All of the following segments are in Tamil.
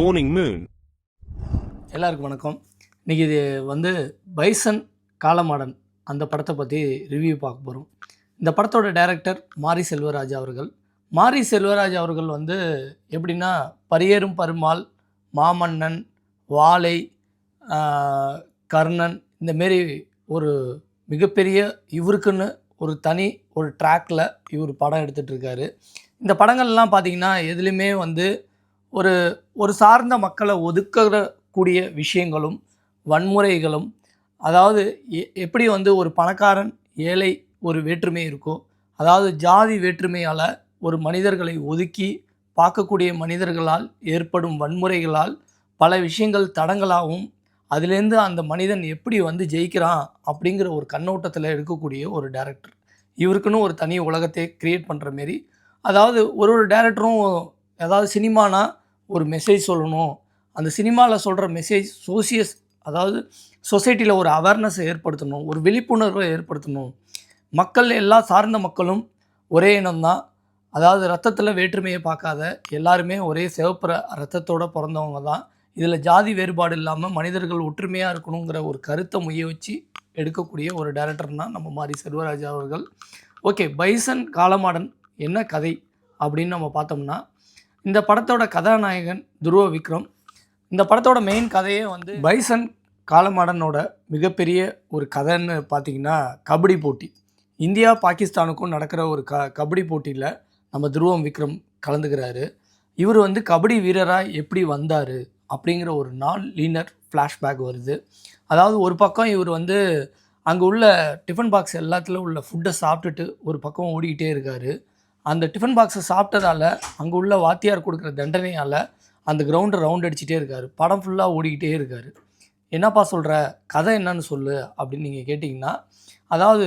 மார்னிங் மூன் எல்லாருக்கும் வணக்கம். இன்றைக்கி இது வந்து பைசன் காலமாடன் அந்த படத்தை பற்றி ரிவ்யூ பார்க்க போகிறோம் இந்த படத்தோட டைரக்டர் மாரி செல்வராஜ் அவர்கள். மாரி செல்வராஜ் அவர்கள் வந்து எப்படின்னா பரியேறும் பருமாள் மாமன்னன் வாழை கர்ணன் இந்த மாரி ஒரு மிகப்பெரிய இவருக்குன்னு ஒரு தனி ஒரு ட்ராக்கில் இவர் படம் எடுத்துகிட்ருக்காரு இந்த படங்கள்லாம் பார்த்தீங்கன்னா எதுலேயுமே வந்து ஒரு ஒரு சார்ந்த மக்களை ஒதுக்கக்கூடிய விஷயங்களும் வன்முறைகளும் அதாவது எ- எப்படி வந்து ஒரு பணக்காரன் ஏழை ஒரு வேற்றுமை இருக்கோ அதாவது ஜாதி வேற்றுமையால் ஒரு மனிதர்களை ஒதுக்கி பார்க்கக்கூடிய மனிதர்களால் ஏற்படும் வன்முறைகளால் பல விஷயங்கள் தடங்களாகவும் அதுலேருந்து அந்த மனிதன் எப்படி வந்து ஜெயிக்கிறான் அப்படிங்கிற ஒரு கண்ணோட்டத்தில் இருக்கக்கூடிய ஒரு டேரக்டர் இவருக்குன்னு ஒரு தனி உலகத்தை க்ரியேட் பண்ணுற மாரி. அதாவது ஒரு ஒரு டேரக்டரும் அதாவது சினிமானா ஒரு மெசேஜ் சொல்லணும். அந்த சினிமாவில் சொல்கிற மெசேஜ் சோசியஸ் அதாவது சொசைட்டியில் ஒரு அவேர்னஸை ஏற்படுத்தணும். ஒரு விழிப்புணர்வை ஏற்படுத்தணும். மக்கள் எல்லா சார்ந்த மக்களும் ஒரே இனம்தான் அதாவது ரத்தத்தில் வேற்றுமையை பார்க்காத எல்லாருமே ஒரே சிவப்புற ரத்தத்தோடு பிறந்தவங்க தான். இதில் ஜாதி வேறுபாடு இல்லாமல் மனிதர்கள் ஒற்றுமையாக இருக்கணுங்கிற ஒரு கருத்தை முய வச்சு எடுக்கக்கூடிய ஒரு டேரக்டர்னா நம்ம மாதிரி செல்வராஜ் அவர்கள். ஓகே பைசன் காலமாடன் என்ன கதை அப்படின்னு நம்ம பார்த்தோம்னா இந்த படத்தோட கதாநாயகன் துருவ விக்ரம். இந்த படத்தோட மெயின் கதையே வந்து பைசன் காலமாடனோட மிகப்பெரிய ஒரு கதைன்னு பார்த்தீங்கன்னா கபடி போட்டி. இந்தியா பாகிஸ்தானுக்கும் நடக்கிற ஒரு க கபடி போட்டியில் நம்ம துருவம் விக்ரம் கலந்துக்கிறாரு. இவர் வந்து கபடி வீரராக எப்படி வந்தார் அப்படிங்கிற ஒரு நாள் லீனர் ஃப்ளாஷ்பேக் வருது. அதாவது ஒரு பக்கம் இவர் வந்து அங்கே உள்ள டிஃபன் பாக்ஸ் எல்லாத்துலேயும் உள்ள ஃபுட்டை சாப்பிட்டுட்டு ஒரு பக்கம் ஓடிக்கிட்டே இருக்கார். அந்த டிஃபன் பாக்ஸை சாப்பிட்டதால அங்கே உள்ள வாத்தியார் கொடுக்குற தண்டனையால் அந்த கிரவுண்டை ரவுண்ட் அடிச்சிட்டே இருக்கார். படம் ஃபுல்லாக ஓடிக்கிட்டே இருக்கார். என்னப்பா சொல்கிற கதை என்னன்னு சொல்லு அப்படின்னு நீங்கள் கேட்டிங்கன்னா அதாவது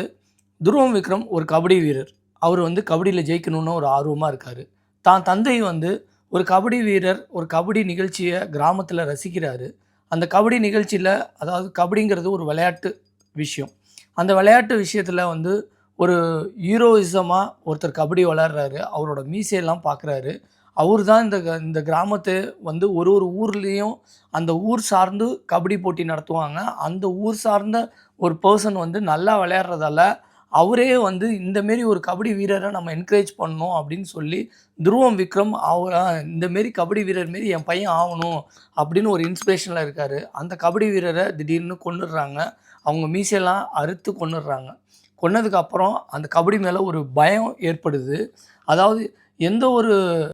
துருவம் விக்ரம் ஒரு கபடி வீரர். அவர் வந்து கபடியில் ஜெயிக்கணும்னு ஒரு ஆர்வமாக இருக்கார். தான் தந்தை வந்து ஒரு கபடி வீரர் ஒரு கபடி நிகழ்ச்சியை கிராமத்தில் ரசிக்கிறாரு. அந்த கபடி நிகழ்ச்சியில் அதாவது கபடிங்கிறது ஒரு விளையாட்டு விஷயம். அந்த விளையாட்டு விஷயத்தில் வந்து ஒரு ஹீரோயிசமாக ஒருத்தர் கபடி விளையாடுறாரு அவரோட மீசையெல்லாம் பார்க்குறாரு அவர் தான் இந்த க- இந்த கிராமத்து வந்து ஒரு ஒரு ஊர்லேயும் அந்த ஊர் சார்ந்து கபடி போட்டி நடத்துவாங்க. அந்த ஊர் சார்ந்த ஒரு பர்சன் வந்து நல்லா விளையாடுறதால அவரே வந்து இந்த மாரி ஒரு கபடி வீரரை நம்ம என்கரேஜ் பண்ணணும் அப்படின்னு சொல்லி துருவம் விக்ரம் அவர் இந்த மாரி கபடி வீரர் மாரி என் பையன் ஆகணும் அப்படின்னு ஒரு இன்ஸ்பிரேஷனில் இருக்கார். அந்த கபடி வீரரை திடீர்னு கொண்டுடுறாங்க அவங்க மீசையெல்லாம் அறுத்து கொண்டுடுறாங்க கொன்னதுக்கப்புறம் அந்த கபடி மேலே ஒரு பயம் ஏற்படுது. அதாவது எந்த ஒரு